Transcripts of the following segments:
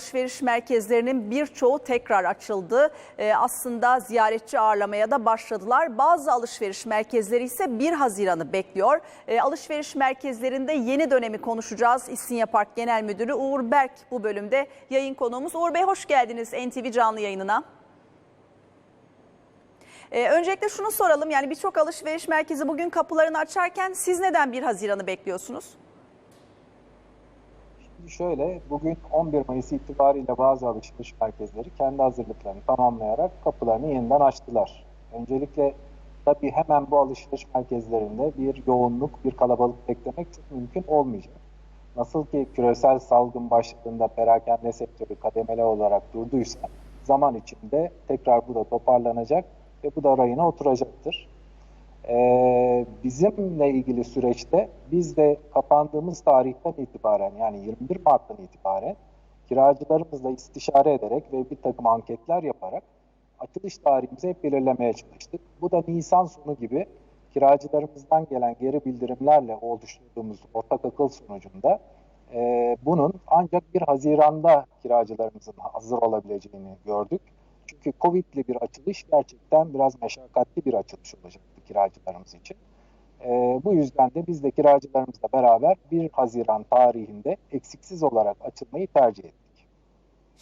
Alışveriş merkezlerinin birçoğu tekrar açıldı. Ee, aslında ziyaretçi ağırlamaya da başladılar. Bazı alışveriş merkezleri ise 1 Haziran'ı bekliyor. Ee, alışveriş merkezlerinde yeni dönemi konuşacağız. İstinye Park Genel Müdürü Uğur Berk bu bölümde yayın konuğumuz. Uğur Bey hoş geldiniz NTV canlı yayınına. Ee, öncelikle şunu soralım yani birçok alışveriş merkezi bugün kapılarını açarken siz neden 1 Haziran'ı bekliyorsunuz? Şöyle, bugün 11 Mayıs itibariyle bazı alışveriş merkezleri kendi hazırlıklarını tamamlayarak kapılarını yeniden açtılar. Öncelikle tabii hemen bu alışveriş merkezlerinde bir yoğunluk, bir kalabalık beklemek çok mümkün olmayacak. Nasıl ki küresel salgın başladığında perakende sektörü kademeli olarak durduysa zaman içinde tekrar bu da toparlanacak ve bu da rayına oturacaktır. Ee, bizimle ilgili süreçte biz de kapandığımız tarihten itibaren yani 21 Mart'tan itibaren kiracılarımızla istişare ederek ve bir takım anketler yaparak açılış tarihimizi hep belirlemeye çalıştık. Bu da Nisan sonu gibi kiracılarımızdan gelen geri bildirimlerle oluşturduğumuz ortak akıl sonucunda e, bunun ancak 1 Haziran'da kiracılarımızın hazır olabileceğini gördük. Çünkü Covid'li bir açılış gerçekten biraz meşakkatli bir açılış olacaktı kiracılarımız için. Ee, bu yüzden de biz de kiracılarımızla beraber 1 Haziran tarihinde eksiksiz olarak açılmayı tercih ettik.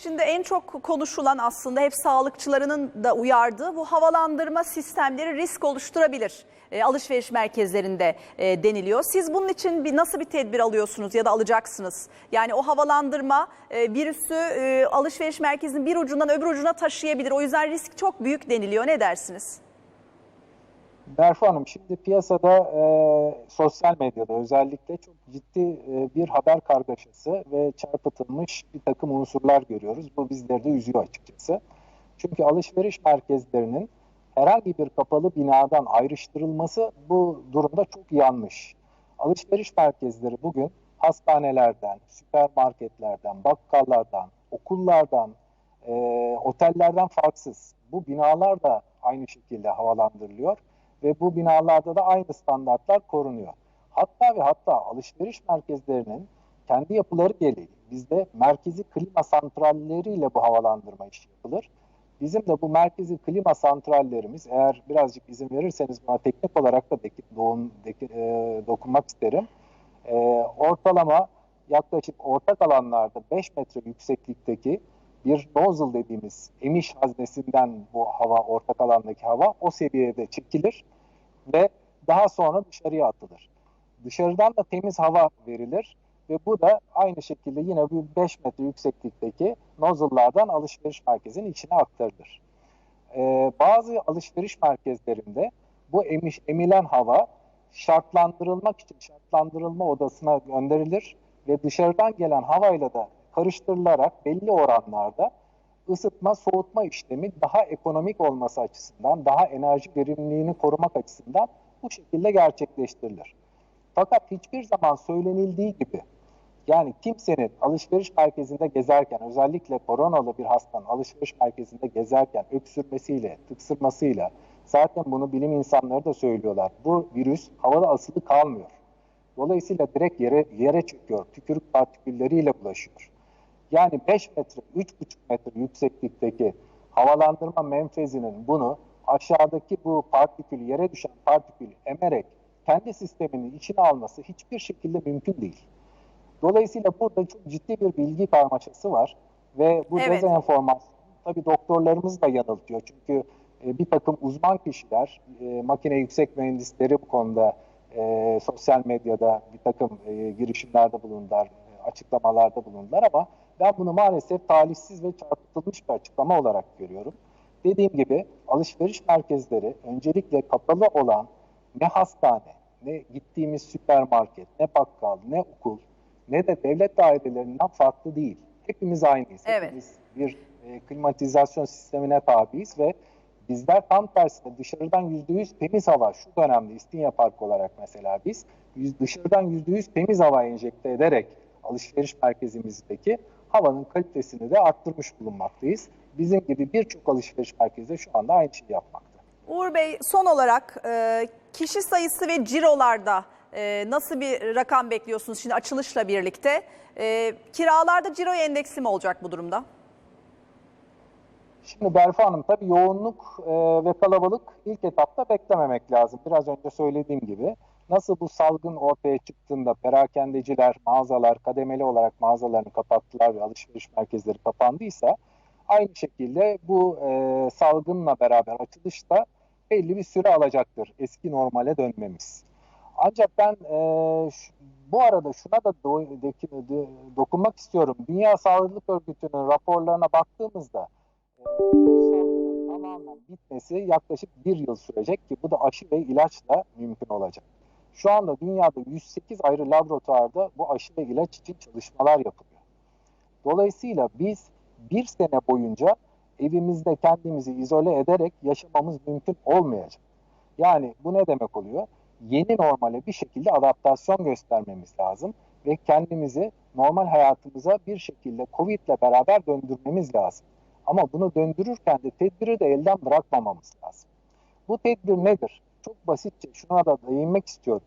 Şimdi en çok konuşulan aslında hep sağlıkçılarının da uyardığı bu havalandırma sistemleri risk oluşturabilir. E, alışveriş merkezlerinde e, deniliyor. Siz bunun için bir nasıl bir tedbir alıyorsunuz ya da alacaksınız? Yani o havalandırma e, virüsü e, alışveriş merkezinin bir ucundan öbür ucuna taşıyabilir. O yüzden risk çok büyük deniliyor. Ne dersiniz? Berfu Hanım şimdi piyasada e, sosyal medyada özellikle çok ciddi e, bir haber kargaşası ve çarpıtılmış bir takım unsurlar görüyoruz. Bu bizleri de üzüyor açıkçası. Çünkü alışveriş merkezlerinin herhangi bir kapalı binadan ayrıştırılması bu durumda çok yanlış. Alışveriş merkezleri bugün hastanelerden, süpermarketlerden, bakkallardan, okullardan, e, otellerden farksız. Bu binalar da aynı şekilde havalandırılıyor ve bu binalarda da aynı standartlar korunuyor. Hatta ve hatta alışveriş merkezlerinin kendi yapıları gereği bizde merkezi klima santralleriyle bu havalandırma işi yapılır. Bizim de bu merkezi klima santrallerimiz eğer birazcık izin verirseniz buna teknik olarak da dek- doğun- dek- e, dokunmak isterim. E, ortalama yaklaşık ortak alanlarda 5 metre yükseklikteki bir nozzle dediğimiz emiş haznesinden bu hava, ortak alandaki hava o seviyede çekilir ve daha sonra dışarıya atılır. Dışarıdan da temiz hava verilir ve bu da aynı şekilde yine bir 5 metre yükseklikteki nozzle'lardan alışveriş merkezinin içine aktarılır. Ee, bazı alışveriş merkezlerinde bu emiş, emilen hava şartlandırılmak için şartlandırılma odasına gönderilir ve dışarıdan gelen havayla da karıştırılarak belli oranlarda ısıtma, soğutma işlemi daha ekonomik olması açısından, daha enerji verimliliğini korumak açısından bu şekilde gerçekleştirilir. Fakat hiçbir zaman söylenildiği gibi yani kimsenin alışveriş merkezinde gezerken özellikle koronalı bir hastanın alışveriş merkezinde gezerken öksürmesiyle, tıksırmasıyla zaten bunu bilim insanları da söylüyorlar. Bu virüs havada asılı kalmıyor. Dolayısıyla direkt yere, yere çıkıyor. Tükürük partikülleriyle bulaşıyor. Yani 5 metre, 3,5 metre yükseklikteki havalandırma menfezinin bunu aşağıdaki bu partikül, yere düşen partikül emerek kendi sisteminin içine alması hiçbir şekilde mümkün değil. Dolayısıyla burada çok ciddi bir bilgi karmaşası var ve bu Evet. dezenformasyon tabii doktorlarımız da yanıltıyor. Çünkü e, bir takım uzman kişiler, e, makine yüksek mühendisleri bu konuda e, sosyal medyada bir takım girişimlerde bulundular, açıklamalarda bulundular ama ben bunu maalesef talihsiz ve çarpıtılmış bir açıklama olarak görüyorum. Dediğim gibi alışveriş merkezleri öncelikle kapalı olan ne hastane, ne gittiğimiz süpermarket, ne bakkal, ne okul, ne de devlet dairelerinden farklı değil. Hepimiz aynıyız. Evet. Hepimiz bir e, klimatizasyon sistemine tabiiz ve bizler tam tersine dışarıdan %100 temiz hava, şu dönemde İstinye Park olarak mesela biz dışarıdan %100 temiz hava enjekte ederek alışveriş merkezimizdeki havanın kalitesini de arttırmış bulunmaktayız. Bizim gibi birçok alışveriş merkezi şu anda aynı şeyi yapmakta. Uğur Bey son olarak e, kişi sayısı ve cirolarda e, nasıl bir rakam bekliyorsunuz şimdi açılışla birlikte? E, kiralarda ciro endeksi mi olacak bu durumda? Şimdi Berfu Hanım tabii yoğunluk ve kalabalık ilk etapta beklememek lazım. Biraz önce söylediğim gibi nasıl bu salgın ortaya çıktığında perakendeciler, mağazalar kademeli olarak mağazalarını kapattılar ve alışveriş merkezleri kapandıysa aynı şekilde bu e, salgınla beraber açılışta belli bir süre alacaktır eski normale dönmemiz. Ancak ben e, şu- bu arada şuna da do- de- de- dokunmak istiyorum. Dünya Sağlık Örgütü'nün raporlarına baktığımızda e, tamamen bitmesi yaklaşık bir yıl sürecek ki bu da aşı ve ilaçla mümkün olacak. Şu anda dünyada 108 ayrı laboratuvarda bu aşı ve ilaç için çalışmalar yapılıyor. Dolayısıyla biz bir sene boyunca evimizde kendimizi izole ederek yaşamamız mümkün olmayacak. Yani bu ne demek oluyor? Yeni normale bir şekilde adaptasyon göstermemiz lazım ve kendimizi normal hayatımıza bir şekilde Covid ile beraber döndürmemiz lazım. Ama bunu döndürürken de tedbiri de elden bırakmamamız lazım. Bu tedbir nedir? Çok basitçe şuna da değinmek istiyorum.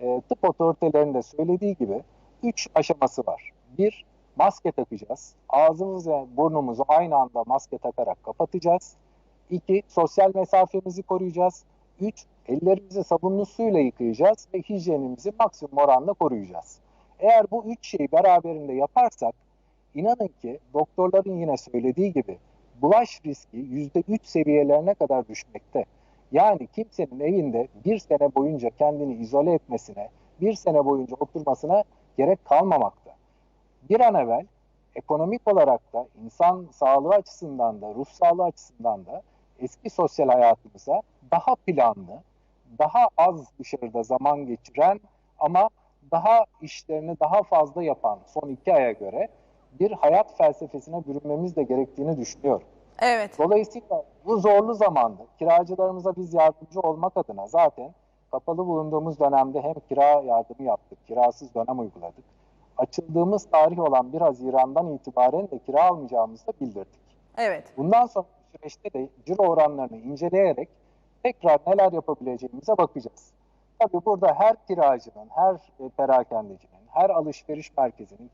E, tıp otoritelerinin de söylediği gibi 3 aşaması var. Bir, maske takacağız. Ağzımız ve burnumuzu aynı anda maske takarak kapatacağız. İki, sosyal mesafemizi koruyacağız. Üç, ellerimizi sabunlu suyla yıkayacağız ve hijyenimizi maksimum oranda koruyacağız. Eğer bu üç şeyi beraberinde yaparsak inanın ki doktorların yine söylediği gibi bulaş riski %3 seviyelerine kadar düşmekte. Yani kimsenin evinde bir sene boyunca kendini izole etmesine, bir sene boyunca oturmasına gerek kalmamakta. Bir an evvel ekonomik olarak da insan sağlığı açısından da ruh sağlığı açısından da eski sosyal hayatımıza daha planlı, daha az dışarıda zaman geçiren ama daha işlerini daha fazla yapan son iki aya göre bir hayat felsefesine bürünmemiz de gerektiğini düşünüyorum. Evet. Dolayısıyla bu zorlu zamanda kiracılarımıza biz yardımcı olmak adına zaten kapalı bulunduğumuz dönemde hem kira yardımı yaptık, kirasız dönem uyguladık. Açıldığımız tarih olan 1 Haziran'dan itibaren de kira almayacağımızı da bildirdik. Evet. Bundan sonra süreçte de ciro oranlarını inceleyerek tekrar neler yapabileceğimize bakacağız. Tabii burada her kiracının, her perakendecinin, her alışveriş merkezinin